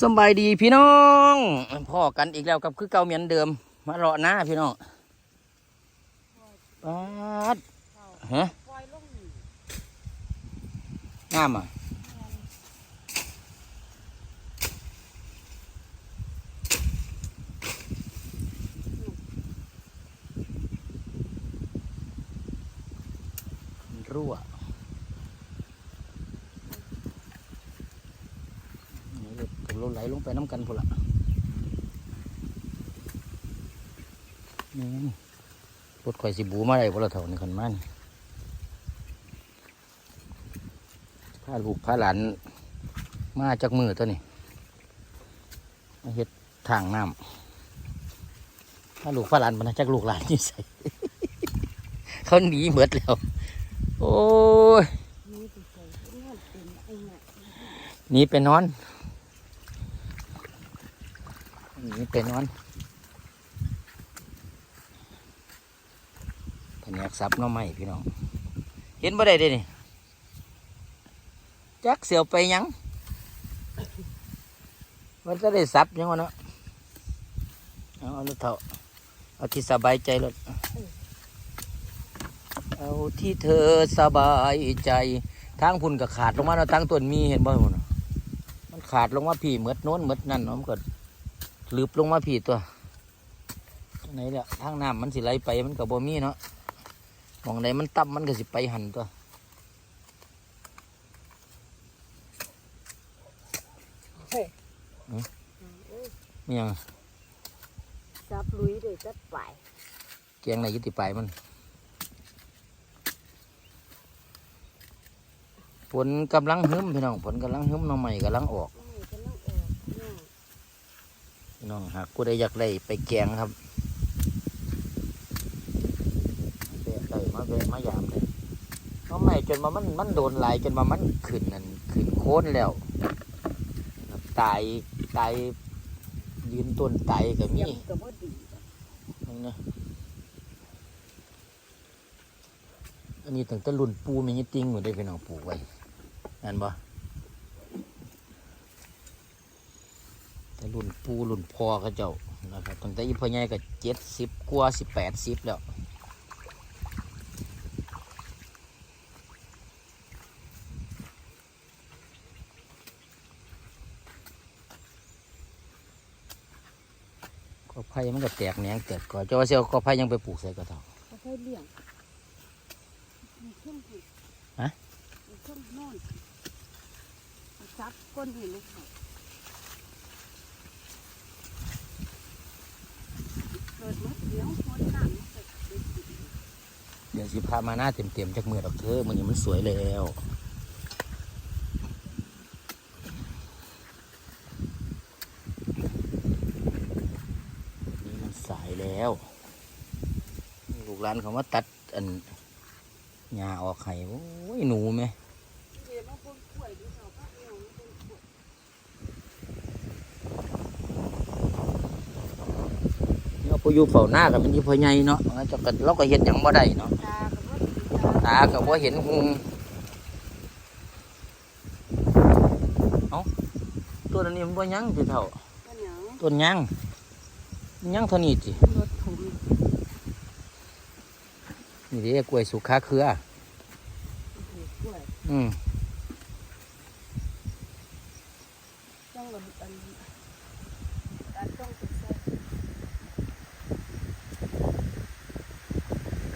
สบายดีพี่น้องพ่อกันอีกแล้วกับคือเก่าเหมือนเดิม มาเลาะหน้าพี่น้องปาดฮะงนี่ามอะรั่วนี่เลยผมลง ไหลลงไปน้ำกันพุ่นละนี่รถข่อยสิบูมาได้พุ่นละเท่านี้คันมันพาลูกพาหลานมาจากมือตัวนี้มาเฮ็ดทางน้ำพาลูกพาหลานมาจากลูกหลานที่ใส่เขาหนีเหมือดแล้ว โอ้ยนี่ไปนเป็นไอ้เนี่ยห นีไปนอนหนีไปนอนแผนกซับน้องใหม่พี่น้อง เห็นบ่ได้เด้นี่จักเสียวไปยังมันจะได้ซับยังวะเนาะเอาเอาลูกเถาเอาที่สบายใจเลยเอาที่เธอสบายใจทางพุ่นก็ขาดลงมาเนาะทางต้นมีเห็นบ่พุ่นน่ะมันขาดลงมาพี่เหมือดโน้นเหมือดนั่นเนาะมันก็ ลืบลงมาพี่ตัวไหนเนี่ยทางน้ำมันสิไหลไปมันก็บ่มีเนาะหมองไหนมันต่ำมันก็สิไปหันตัวเฮ้ยอืมเอ้ยมีหยังจับลุยเลยจัดไปแกงไหนยุติไปลายมันผลกำลังหึมพี่น้องผลกำลังหึมหน้องใหม่กำลังออก นี่ก็ต้องออกเนี่ย พี่น้องหากกูได้อยากได้ไปแกงครับแบะได้มาแบะมายามเลยน้องใหม่จนมามันมันโดนหลายจนมามันขึ้นนั่นขึ้นโค้นแล้วครับตายตายยืนต้นตายก็มียังก็บ่ดีนี่นะอันนี้ตั้งแต่รุ่นปูมีติงอยู่ได้พี่น้องปลูกไว้นั่นบ่แต่ รุ่นปูรุ่นพ่อเขาเจ้านะครับตั้งแต่ยี่พ่อใหญ่ก็เจ็ดสิบกว่าสิบแปดสิบแล้วก็ไผ่มันก็แตกแหนงเกิดก่อนเจ้าว่าเสียวก็ไผ่ยังไปปลูกใส่กระเถาก็ใช้เลี้ยงมีเครื่องผิดฮะมีเครื่องนอนเอาจับก้นให้ลูกเขา เดี๋ยวสิพามาหน้าเต็มๆจากมือดอกเธอมันนี้มันสวยแล้วนี่มันสายแล้วลูกหลานเขามาตัดอันหญ้าออกไข่โอ้ยหนูไหม เดี๋ยวมาคนป่วยดูเขาพักเดียวคนป่วย เราไปอยู่เฝ้าหน้ากับมันอยู่พ่อใหญ่เนาะเราจะกันเราก็เห็นหยังบ่ได้เนาะตาก็บ่ดีตาตาก็บ่เห็นหุงเอ้าตัวนี้มันบ่ยังสิเท่าก็หยังต้นยังมันยังเท่านี้สิรถถุงนี่เด้กล้วยสุขาเครือกล้วยอืมต้องลำอันอันต้องไปใส่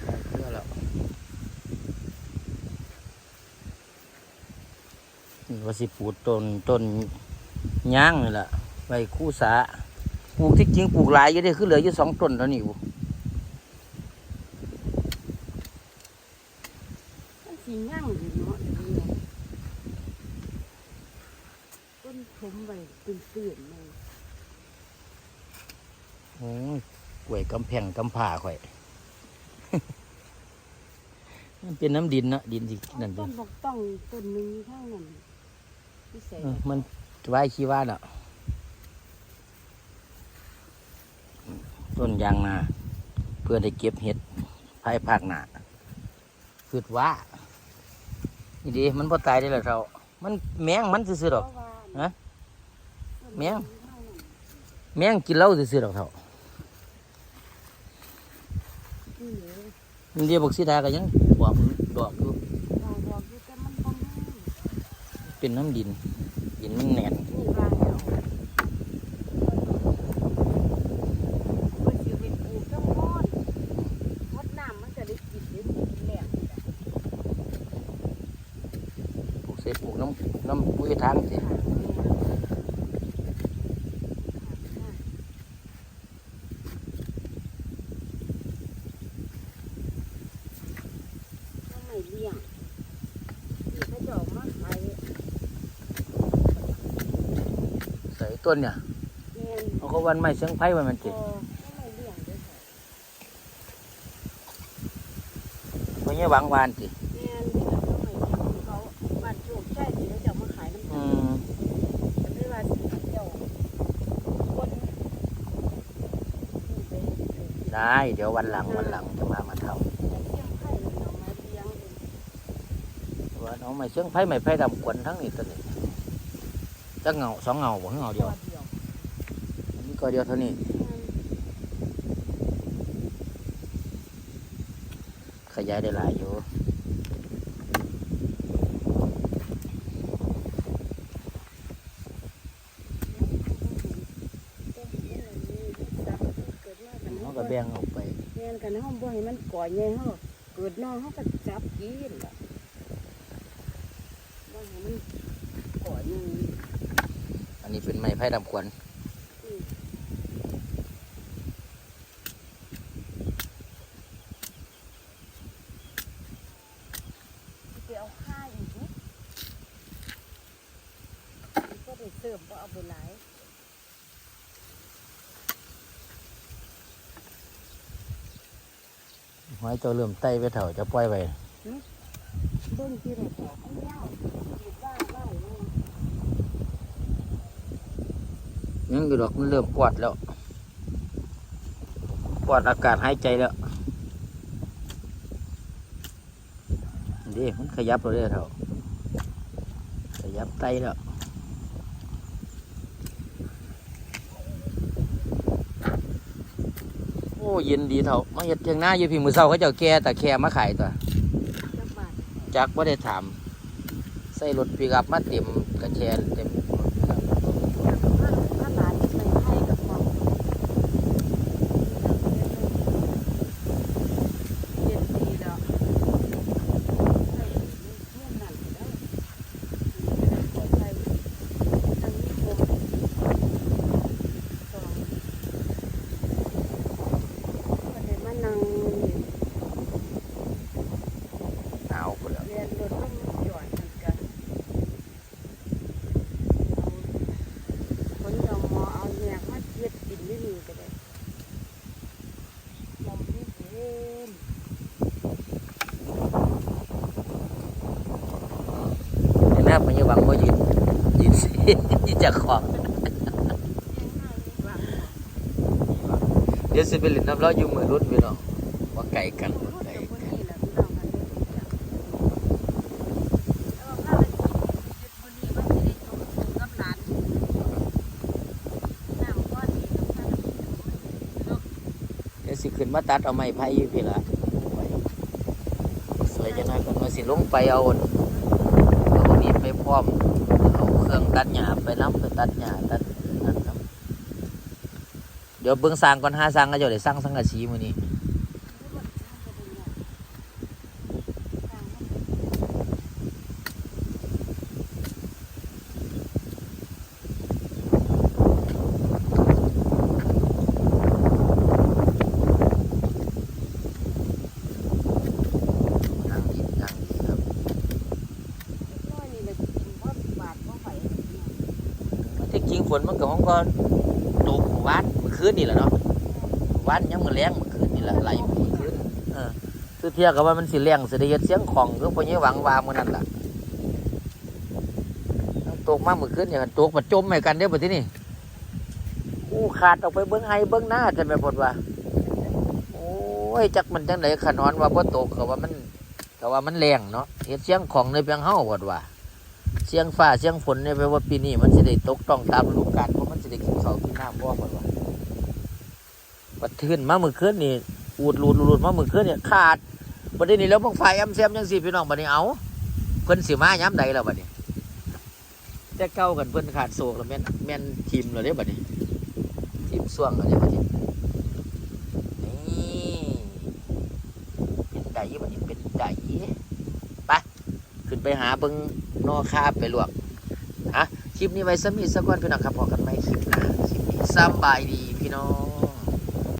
ขาเครือแล้วนี่ ว่าสิปลูกต้นต้นย่างนี่แหละไว้คู่สาปลูกที่จริงปลูกหลายอยู่เด้คือเหลืออยู่สองต้นแล้วนี่บ่มันสีย่างอยู่เนาะเดี๋ยวนี้ต้นผมไปตื่นๆเลยโอ้ยกล้วยกำแพงกำผ่าข่อยมันเป็นน้ำดินเนาะดินสินั่นเด้ต้อนบอกต้องต้นหนึ่งเท่านั้น ที่ใส่เออมันไว้ขี้ว่าเนาะต้นยางนา เพื่อได้เก็บเห็ดภายภาคหน้าคือว่านี่ดีมันพอตายได้แล้วเรามันแมงมันซื่อๆดอกเพราะว่าฮะมแมง แมงกินเหล้าซื่อๆดอกเท่านี่เหลือมันเดียวบอกสีดาก็ยังบวมดอกอยู่ เราบอกอยู่แต่มันบ่มี เป็นน้ำดิน ดินมันแน่นนี่วางแล้วเพิ่นสิไปปลูกจังม่อนมดน้ำมันจะได้กินได้กินแหลกนี่แหละ ปลูกเสปลูกน้ำน้ำปุ้ยทางสิ ค่ะต้องไม่เลี้ยงที่เขาจะเออกมาขาย ใส่ ต้นเนี่ยแม่นเขาก็วันไม้เสียงไผ่ไว้มันพติอต้องไม่เลี้ยงด้วยค่ะเพราะงี้หวังวานติแม่นที่แบบต้องไม่เลี้ยงเขาบ้านโชคใช่ที่เขาจะเอามาขายน้ำอืตาลมแต่ไม่ว่าสิเจ้าคนนี่ไปเออได้ เดี๋ยววันหลังวันหลังจะมามาเท่าแต่เลี้ยงไข่แล้วเอามาเลี้ยงเองว่าน้องไม้เสียงไผ่ไม้ไผ่ดำกวนทั้งนี้ตัวนี้ จะเงาสองเงาบ่เงาเดียวดียวอันนี้ก็เดียวเท่านี้ขยายได้หลายอยู่เขาก็แบ่งออกไปแม่นกันห้องบ่ให้มันก่อใหญ่เฮาเกิดน้องเฮาก็จับกินบ่ให้มันก่อใหญ่ อันนี้เป็นไม้ไผ่ดำกวนไปเอาข้าอีกนิดก็ได้เสริมบ่เอาไปหลายหอยเจ้าเริ่มไต่ไปเถาจะปล่อยไปเบิ่งที่เราบอกมันยาวคิดว่าว่าเลย ยังอยู่ดอกมันเริ่มปวดแล้วปวดอากาศหายใจแล้วดีมันขยับเราได้เถาขยับไตแล้วโอ้เย็นดีเถามาเห็ดเทียงหน้าอยู่พี่มือเศร้าเขาเจ้าแก่แต่แค่มาขายตัวจักบาทจักว่าได้ถาม ใส่รถปีกับมาเต็มกระแชนเต็ม ถ้าถ้าหลานไปให้กับความเย็นดีแล้วให้เมื่อนั้นได้ขอใช้อันนี้ผมสองก็ได้มานั่ง หนาวพุ่นแล้ว เรียนรถต้องจอดเหมือนกันเอาคนจะมอเอาแหนกมาเทียดกินไม่มีก็ได้ลำนี่เย็น เห็นหน้าพยาบาลว่ายืนยืนสิยืนจากของเย็นหน้านี่ว่างเดี๋ยวสิไปเล่นน้ำร้อนอยู่มือรุ่นพี่น้องว่าไก่กันรถไก่เดี๋ยวคนกันนี้แหละพี่น้องกันเลยจ้ะวพาไก่กันไก่เดี๋ยวสิขึ้นมาตัดเอาไม้ไผ่ยู่พี่ละสวยจังนะกันมาสิลงไปเอาเอา มีดไปพร้อมเอาเครื่องตัดหญ้าไปน้ำไปตัดหญ้าตัดนั่นน้ำเดี๋ยวเบิ่งสร้างก่อนห้าสร้างก็จะได้สร้างสังกะสีมือนี้ นั่งดีนั่งดีครับ น้อยนี่เลยกินเพราะบาดเพราะไฟ มัน ที่จริงฝนมันก็มันก็ตกวานเมื่อคืนนี่แหละเนาะหวานยังมือแรงเมื่อคืนนี่แหละไหลเมื่อคืนเออคือเทียกับว่ามันสิแรงสิได้ยินเสียงของคือพอนี้หวังวามื่อนั่นล่ะตกมาเมื่อคืนเนี่ยตกมาจมให้กันเด้อบ่ที่นี่อู้ขาดออกไปเบิ้งไห้เบิ้งหน้าจนไปหมดว่าโอ้ยจักมันจังไดขนอนว่าบ่ตกก็ว่ามันก็ว่ามันแรงเนาะเฮ็ดเสียงของในเพียงเฮาหมดว่า เสียงฟ้าเสียงฝนเนี่ยแปลว่าปีนี้มันสิได้ตกต้องตามฤดูกาลเพราะมันสิได้กินข้าวกินน้ำบ่หมดว่าปัดทื่นมามื้อคืนนี่อูดรูดรูดมามื้อคืนเนี่ยขาดบัดนี้แล้วพวกไฟแอมแซมจังซี่พี่น้องบัดนี้เอาเพิ่นสิมายามใดแล้วบัดนี้แต่เก่ากันเพิ่นขาดโศกแล้วแม่นแม่นทีมแล้วเด้บัดนี้ทีมส่วงแล้วเด้บัดนี้นี่เป็นไดบัดนี้เป็นได ไปหาเบิงนอคาบไปลวกฮะคลิปนี้ไว้สมีสักวันพี่น้องครับพอกันไหมคลิปหน้าคลิปนี้สำบายดีพี่น้อง